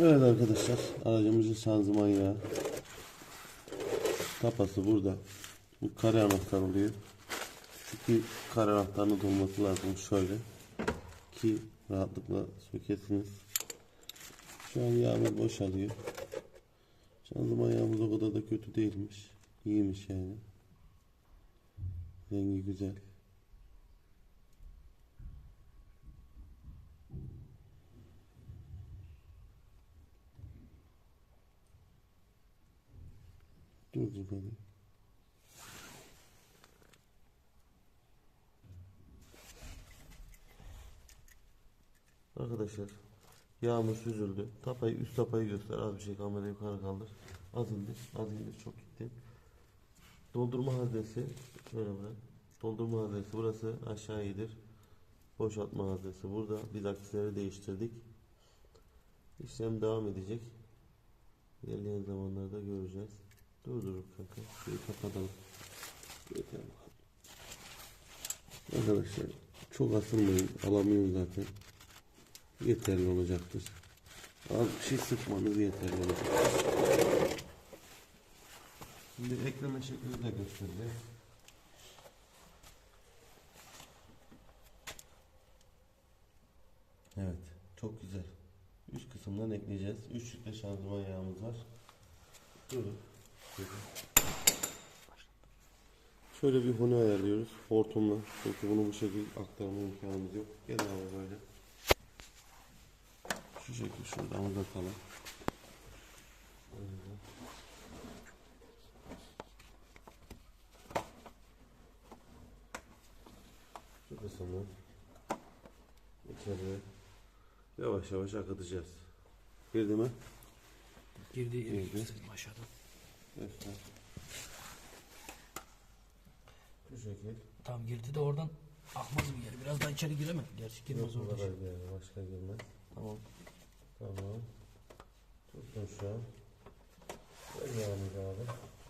Evet arkadaşlar aracımızın şanzıman yağı. Tapası burada. Bu kare anahtar oluyor. Çünkü kare anahtarının dolması lazım şöyle. Ki rahatlıkla sökesiniz. Şu an yağımız boşalıyor. Şanzıman yağımız o kadar da kötü değilmiş. İyiymiş yani. Rengi güzel. Dur hadi. Arkadaşlar yağmur süzüldü. Tapayı üst tapayı göster. Az bir şey kamerayı yukarı kaldır. Az indir. Az indir. Çok gitti. Doldurma haznesi şöyle bırak. Doldurma haznesi burası aşağı iyidir. Boşaltma haznesi burada. Biz aksisleri değiştirdik. İşlem devam edecek. İlerleyen zamanlarda göreceğiz. Dur dur kanka. Şurayı kapatalım. Yeter bakalım. Arkadaşlar çok asılmayın. Alamıyorum zaten. Yeterli olacaktır. Az bir şey sıkmanız yeterli olacaktır. Şimdi ekleme şeklini de göstereceğim. Evet. Çok güzel. Üst kısımdan ekleyeceğiz. Üç litre şanzıman yağımız var. Durun. Şöyle. Bir huni ayarlıyoruz. Hortumla. Çünkü bunu bu şekilde aktarma imkanımız yok. Gel abi böyle. Şu şekilde şuradan uzatalım. Böyle. Şu kısmı içeri yavaş yavaş akıtacağız. Girdi mi? Girdi. göstereyim aşağıdan. Göster. Şu şekil. Tam girdi de oradan akmaz mı geri? Biraz daha içeri giremem. Gerçi girmez Yok, bu orada. kadar yani, başka girmez. Tamam. Tamam. Tuttum şu an. Ver yağımızı abi.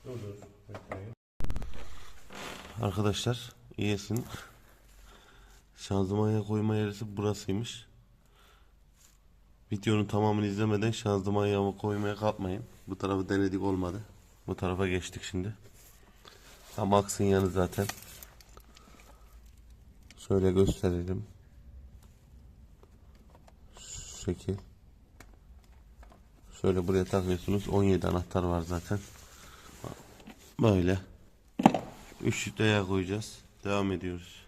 Dur dur. Bekleyin. Arkadaşlar iyisin. Şanzımanya koyma yerisi burasıymış. Videonun tamamını izlemeden şanzıman yağımı koymaya kalkmayın. Bu tarafı denedik olmadı. Bu tarafa geçtik şimdi. Tam aksın yanı zaten. Şöyle gösterelim. Şu şekil. Şöyle buraya takıyorsunuz. 17 anahtar var zaten. Böyle. 3 litre yağ koyacağız. Devam ediyoruz.